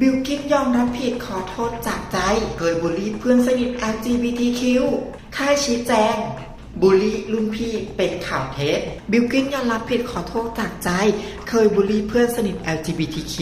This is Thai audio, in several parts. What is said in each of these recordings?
บิลกินยอมรับผิดขอโทษจากใจ เคยบูลลี่เพื่อนสนิท LGBTQ ค่ายชี้แจงบูลลี่รุ่นพี่เป็นข่าวเท็จบิลกินยอมรับผิดขอโทษจากใจ เคยบูลลี่เพื่อนสนิท LGBTQ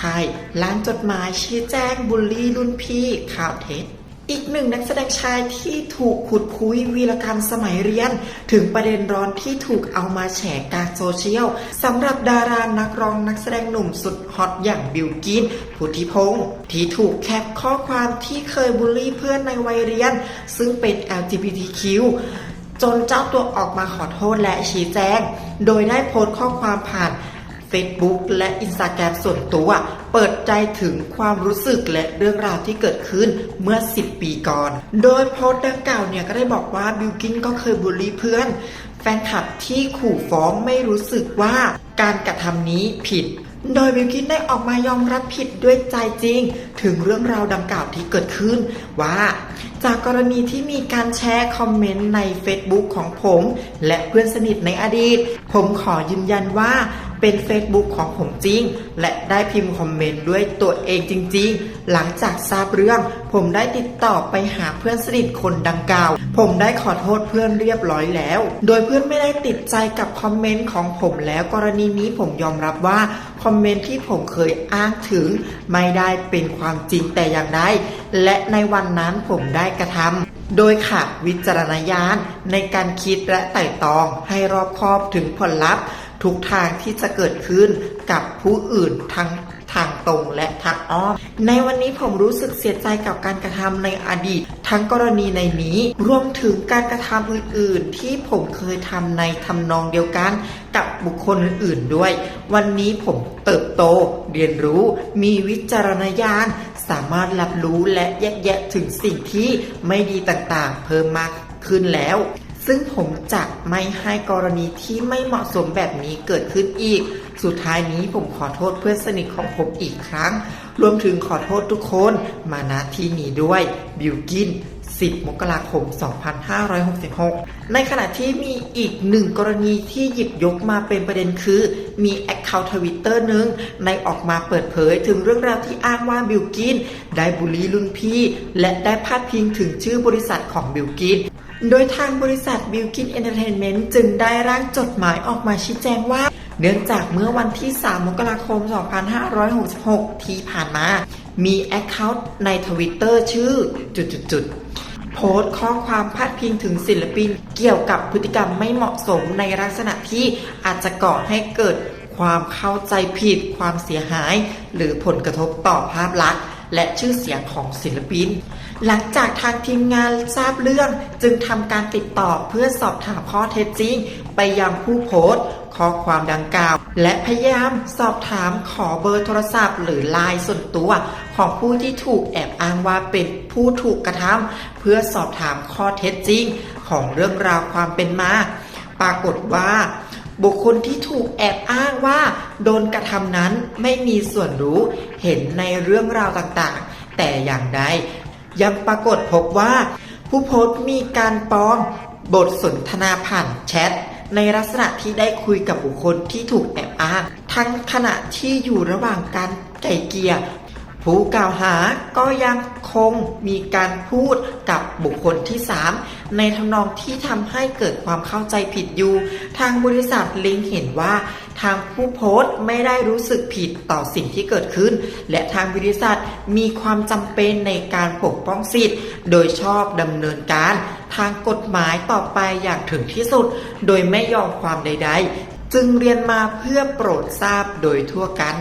ค่ายล้านจดหมายชี้แจงบูลลี่รุ่นพี่ข่าวเท็จ อีกหนึ่งนักแสดงชายที่ถูกขุดคุยวีรกรรมสมัยเรียน ถึงประเด็นร้อนที่ถูกเอามาแฉกลางโซเชียลสำหรับดารานักร้องนักแสดงหนุ่มสุดฮอตอย่างบิลกินพุทธิพงศ์ที่ถูกแคปข้อความที่เคยบูลลี่เพื่อนในวัยเรียน ซึ่งเป็น LGBTQ จนเจ้าตัวออกมาขอโทษและชี้แจง โดยได้โพสต์ข้อความผ่าน Facebook และ Instagram ส่วนตัว เปิดใจถึงความรู้สึกและเรื่องราวที่เกิดขึ้นเมื่อ 10 ปีก่อน โดยโพสต์ดังกล่าวเนี่ยก็ได้บอกว่าบิลกินก็เคยบูลลี่เพื่อน แฟนคลับที่ขู่ฟ้องไม่รู้สึกว่าการกระทำนี้ผิดโดยบิลกินได้ออกมายอมรับผิดด้วยใจจริง ถึงเรื่องราวดังกล่าวที่เกิดขึ้น ว่า จากกรณีที่มีการแชร์คอมเมนต์ใน Facebook ของผม และเพื่อนสนิทในอดีต ผมขอยืนยันว่า เป็น Facebook ของผมจริง และได้พิมพ์คอมเมนต์ด้วยตัวเองจริง ๆ หลังจากทราบเรื่อง ผมได้ติดต่อไปหาเพื่อนสนิทคนดังกล่าว ผมได้ขอโทษเพื่อนเรียบร้อยแล้ว โดยเพื่อนไม่ได้ติดใจกับคอมเมนต์ของผมแล้วกรณีนี้ผมยอมรับว่าคอมเมนต์ที่ผมเคยอ้างถึง ไม่ได้เป็นความจริงแต่อย่างใดและในวันนั้นผมได้กระทำโดยขาดวิจารณญาณในการคิดและไต่ตองให้รอบคอบถึงผลลัพธ์ ทุกทางที่จะเกิดขึ้นกับผู้อื่นทั้งทางตรงและทางอ้อม ในวันนี้ผมรู้สึกเสียใจกับการกระทำในอดีต ทั้งกรณีในนี้ รวมถึงการกระทำอื่น ๆ ที่ผมเคยทำในทำนองเดียวกันกับบุคคลอื่นๆด้วย วันนี้ผมเติบโต เรียนรู้ มีวิจารณญาณ สามารถรับรู้และแยกแยะถึงสิ่งที่ไม่ดีต่างๆ เพิ่มมากขึ้นแล้ว ซึ่งผมจะไม่ให้กรณีที่ไม่เหมาะสมแบบนี้เกิดขึ้นอีก สุดท้ายนี้ผมขอโทษเพื่อนสนิทของผมอีกครั้ง รวมถึงขอโทษทุกคนมาณที่นี้ด้วยบิวกิน 10 มกราคม 2566 ในขณะที่มีอีกหนึ่งกรณีที่หยิบยกมาเป็นประเด็นคือ มีแอคเคาท์ทวิตเตอร์หนึ่งในออกมาเปิดเผยถึงเรื่องราวที่อ้างว่าบิลกิน ได้บูลลี่รุ่นพี่ และได้พาดพิงถึงชื่อบริษัทของบิลกินโดยทางบริษัทบิลกินเอนเตอร์เทนเมนต์จึงได้ร่างจดหมายออกมาชี้แจงว่า เนื่องจากเมื่อวันที่ 3 มกราคม 2566 ที่ผ่านมา มีแอคเคาท์ในทวิตเตอร์ชื่อจุดๆ โพสต์ข้อความพาดพิงถึงศิลปิน เกี่ยวกับพฤติกรรมไม่เหมาะสมในลักษณะที่อาจจะก่อให้เกิดความเข้าใจผิด ความเสียหาย หรือผลกระทบต่อภาพลักษณ์และชื่อเสียงของศิลปิน หลังจากทางทีมงานทราบเรื่องจึงทำการติดต่อเพื่อสอบถามข้อเท็จจริง ไปยังผู้โพสต์ข้อความดังกล่าว และพยายามสอบถามขอเบอร์โทรศัพท์ หรือไลน์ส่วนตัว ของผู้ที่ถูกแอบอ้างว่าเป็นผู้ถูกกระทำเพื่อสอบถามข้อเท็จจริง ของเรื่องราวความเป็นมา ปรากฏว่า บุคคลที่ถูกแอบอ้างว่า โดนกระทำนั้นไม่มีส่วนรู้เห็นในเรื่องราวต่างๆ แต่อย่างใดยังปรากฏพบว่า ผู้โพสต์มีการปลอมบทสนทนาผ่านแชท ในลักษณะที่ได้คุยกับบุคคลที่ถูกแอบอ้าง ทั้งขณะที่อยู่ระหว่างการไก่เกียร์ผู้กล่าวหาก็ยังคงมีการพูดกับบุคคลที่ 3 ในทำนองที่ทำให้เกิดความเข้าใจผิดอยู่ ทางบริษัทลิงเห็นว่า ทางผู้โพสต์ไม่ได้รู้สึกผิดต่อสิ่งที่เกิดขึ้น และทางบริษัทมีความจำเป็นในการปกป้องสิทธิ์ โดยชอบดำเนินการ ทางกฎหมายต่อไปอย่างถึงที่สุด โดยไม่ยอมความใด ๆ จึงเรียนมาเพื่อโปรดทราบโดยทั่วกัน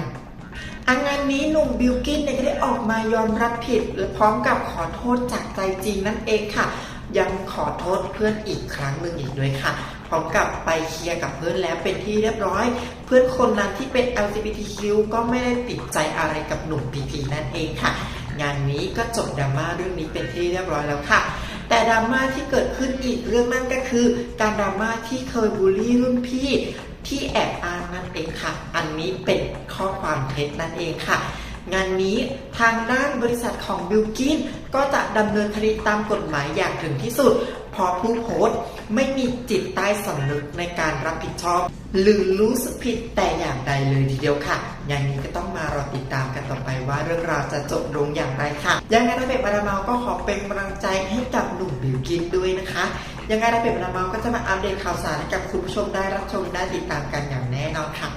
อังานนี้หนุ่มบิลกินเนี่ยก็ได้ออกมายอมรับผิดและพร้อมกับขอโทษจากใจจริงนั่นเองค่ะ ยังขอโทษเพื่อนอีกครั้งหนึ่งอีกด้วยค่ะ พร้อมกับไปเคลียร์กับเพื่อนแล้วเป็นที่เรียบร้อย เพื่อนคนนั้นที่เป็น LGBTQ ก็ไม่ได้ติดใจอะไรกับหนุ่มพีพีนั่นเองค่ะ งานนี้ก็จบดราม่าเรื่องนี้เป็นที่เรียบร้อยแล้วค่ะ แต่ดราม่าที่เกิดขึ้นอีกเรื่องนั่นก็คือ การดราม่าที่เคยบูลลี่รุ่นพี่ที่แอบอ้างนั่นเองค่ะ อันนี้เป็นข้อความเท็จนั่นเองค่ะ งานนี้ทางด้านบริษัทของบิลกินก็จะดำเนินคดีตามกฎหมายอย่างถึงที่สุด เพราะผู้โพสต์ไม่มีจิตใต้สำนึกในการรับผิดชอบ หรือรู้สึกผิดแต่อย่างใดเลยทีเดียวค่ะอย่างนี้ก็ต้องมารอติดตามกันต่อไปว่าเรื่องราวจะจบลงอย่างไรค่ะ ยังไงระเบียบาราเมาก็ขอเป็นกำลังใจให้กับหนุ่มบิวกินด้วยนะคะ ยังไงระเบียบาราเมาก็จะมาอัปเดตข่าวสารให้กับคุณผู้ชมได้รับชมได้ติดตามกันอย่างแน่นอนค่ะ